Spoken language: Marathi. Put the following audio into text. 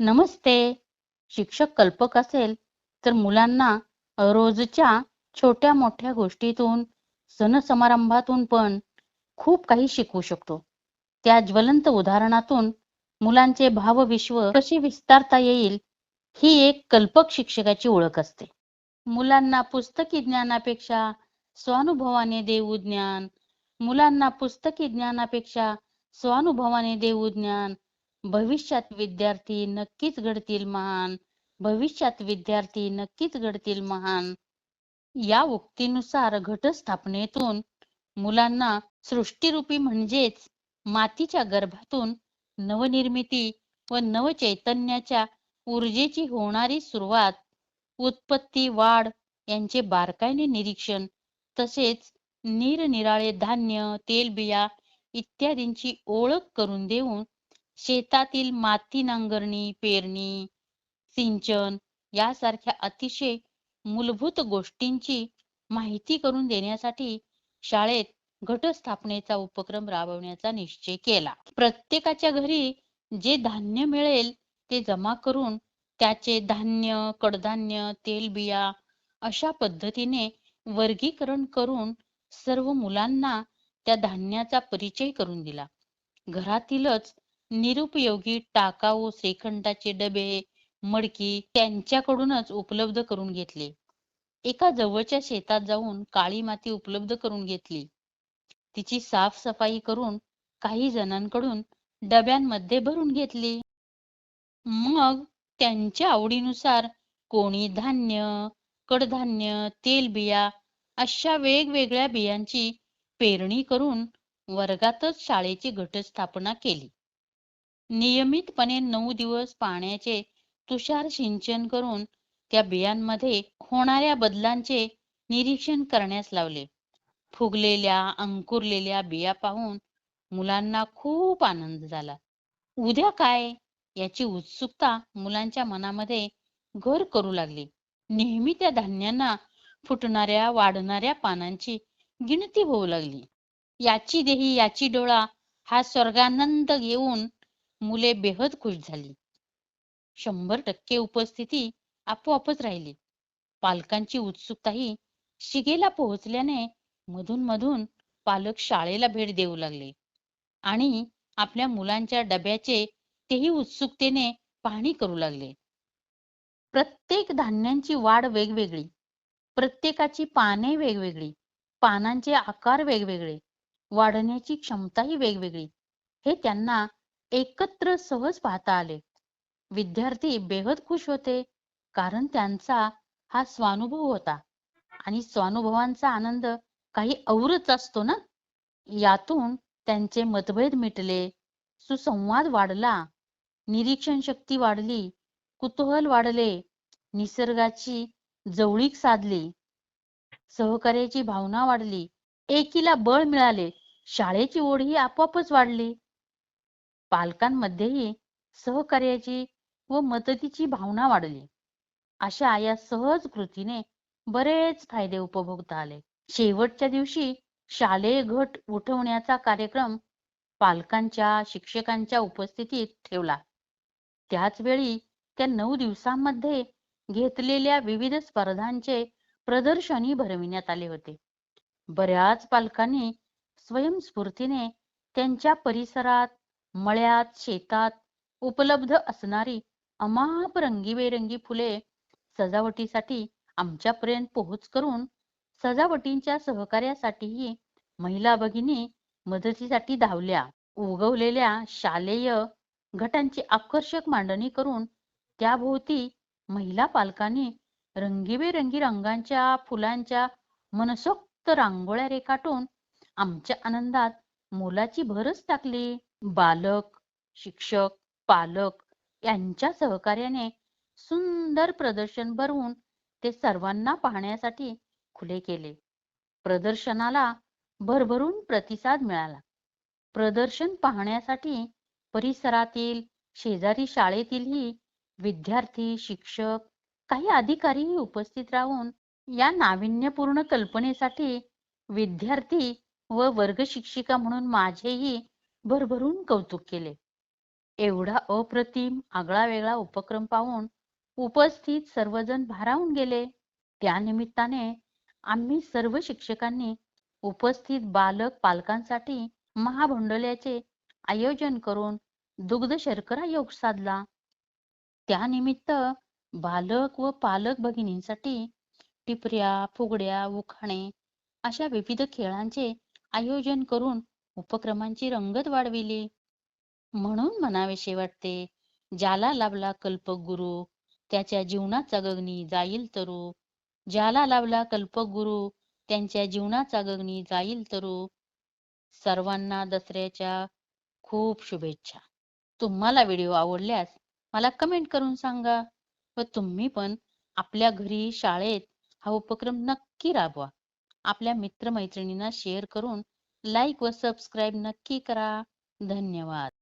नमस्ते. शिक्षक कल्पक असेल तर मुलांना रोजच्या छोट्या मोठ्या गोष्टीतून सण समारंभातून पण खूप काही शिकवू शकतो. त्या ज्वलंत उदाहरणातून मुलांचे भावविश्व कसे विस्तारता येईल ही एक कल्पक शिक्षकाची ओळख असते. मुलांना पुस्तकी ज्ञानापेक्षा स्वानुभवाने देऊ ज्ञान मुलांना पुस्तकी ज्ञानापेक्षा स्वानुभवाने देऊ ज्ञान भविष्यात विद्यार्थी नक्कीच घडतील महान. भविष्यात विद्यार्थी नक्कीच घडतील महान. या उक्तीनुसार घटस्थापनेतून मुलांना सृष्टीरूपी म्हणजेच मातीच्या गर्भातून नवनिर्मिती व नवचैतन्याच्या ऊर्जेची होणारी सुरुवात उत्पत्ती वाढ यांचे बारकाईने निरीक्षण तसेच निरनिराळे धान्य तेलबिया इत्यादींची ओळख करून देऊन शेतातील माती नांगरणी पेरणी सिंचन यासारख्या अतिशय मूलभूत गोष्टींची माहिती करून देण्यासाठी शाळेत घटस्थापनेचा उपक्रम राबवण्याचा निश्चय केला. प्रत्येकाच्या घरी जे धान्य मिळेल ते जमा करून त्याचे धान्य कडधान्य तेलबिया अशा पद्धतीने वर्गीकरण करून सर्व मुलांना त्या धान्याचा परिचय करून दिला. घरातीलच निरुपयोगी टाकाऊ श्रीखंडाचे डबे मडकी त्यांच्याकडूनच उपलब्ध करून घेतले. एका जवळच्या शेतात जाऊन काळी माती उपलब्ध करून घेतली. तिची साफसफाई करून काही जणांकडून डब्यांमध्ये भरून घेतली. मग त्यांच्या आवडीनुसार कोणी धान्य कडधान्य तेलबिया अशा वेगवेगळ्या बियांची पेरणी करून वर्गातच शाळेची घटस्थापना केली. नियमितपणे नऊ दिवस पाण्याचे तुषार सिंचन करून त्या बियांमध्ये होणाऱ्या बदलांचे निरीक्षण करण्यास लावले. फुगलेल्या अंकुरलेल्या बिया पाहून मुलांना खूप आनंद झाला. उद्या काय? याची उत्सुकता मुलांच्या मनामध्ये घर करू लागली. नेहमी त्या धान्यांना फुटणाऱ्या वाढणाऱ्या पानांची गिणती होऊ लागली. याची देही याची डोळा हा स्वर्गानंद घेऊन मुले बेहद खुश झाली. शंभर टक्के उपस्थिती आपोआपच राहिली. पालकांची उत्सुकताही शिगेला पोहोचल्याने मधून मधून पालक शाळेला भेट देऊ लागले आणि आपल्या मुलांच्या डब्याचे तेही उत्सुकतेने पाहणी करू लागले. प्रत्येक धान्यांची वाढ वेगवेगळी प्रत्येकाची पाने वेगवेगळी पानांचे आकार वेगवेगळे वाढण्याची क्षमताही वेगवेगळी हे त्यांना एकत्र सहज पाहता आले. विद्यार्थी बेहद खुश होते कारण त्यांचा हा स्वानुभव होता. आणि स्वानुभवांचा आनंद काही औरच असतो ना? यातून त्यांचे मतभेद मिटले सुसंवाद वाढला निरीक्षण शक्ती वाढली कुतूहल वाढले निसर्गाची जवळीक साधली सहकार्याची भावना वाढली एकीला बळ मिळाले शाळेची ओढ ही आपोआपच वाढली. पालकांमध्येही सहकार्याची व मदतीची भावना वाढली. अशा या सहज कृतीने बरेच फायदे उपभोगता आले. शेवटच्या दिवशी शालेय घट उठवण्याचा कार्यक्रम पालकांच्या शिक्षकांच्या उपस्थितीत ठेवला. त्याच वेळी त्या नऊ दिवसांमध्ये घेतलेल्या विविध स्पर्धांचे प्रदर्शनही भरविण्यात आले होते. बऱ्याच पालकांनी स्वयंस्फूर्तीने त्यांच्या परिसरात मळ्यात शेतात उपलब्ध असणारी अमाप रंगीबेरंगी फुले सजावटीसाठी आमच्यापर्यंत पोहोच करून सजावटींच्या सहकार्यासाठीही महिला भगिनी मदतीसाठी धावल्या. उगवलेल्या शालेय घटांची आकर्षक मांडणी करून त्याभोवती महिला पालकांनी रंगीबेरंगी रंगांच्या फुलांच्या मनसोक्त रांगोळ्या रेखाटून आमच्या आनंदात मोलाची भरच टाकली. बालक शिक्षक पालक यांच्या सहकार्याने सुंदर प्रदर्शन भरवून ते सर्वांना पाहण्यासाठी खुले केले. प्रदर्शनाला भरभरून प्रतिसाद मिळाला. प्रदर्शन पाहण्यासाठी परिसरातील शेजारी शाळेतीलही विद्यार्थी शिक्षक काही अधिकारीही उपस्थित राहून या नाविन्यपूर्ण कल्पनेसाठी विद्यार्थी व वर्ग शिक्षिका म्हणून माझेही भरभरून कौतुक केले एवढा अप्रतिम आगळा-वेगळा उपक्रम पाहून उपस्थित सर्वजण भारावून गेले. त्या निमित्ताने आम्ही सर्व शिक्षकांनी उपस्थित बालक पालकांसाठी महाभोंडल्याचे आयोजन करून दुग्ध शर्करा योग साधला. त्यानिमित्त बालक व पालक भगिनींसाठी टिपऱ्या, फुगड्या, उखाणे अशा विविध खेळांचे आयोजन करून उपक्रमांची रंगत वाढविली. म्हणून म्हणावेसे वाटते, ज्याला लाभला कल्पगुरू त्याच्या जीवनाचा गगनी जाईल तरू. ज्याला लाभला कल्पगुरू त्यांच्या जीवनाचा गगनी जाईल तरू. सर्वांना दसऱ्याच्या खूप शुभेच्छा. तुम्हाला व्हिडिओ आवडल्यास मला कमेंट करून सांगा व तुम्ही पण आपल्या घरी, शाळेत हा उपक्रम नक्की राबवा. आपल्या मित्रमैत्रिणींना शेअर करून लाईक व सबस्क्राईब नक्की करा. धन्यवाद.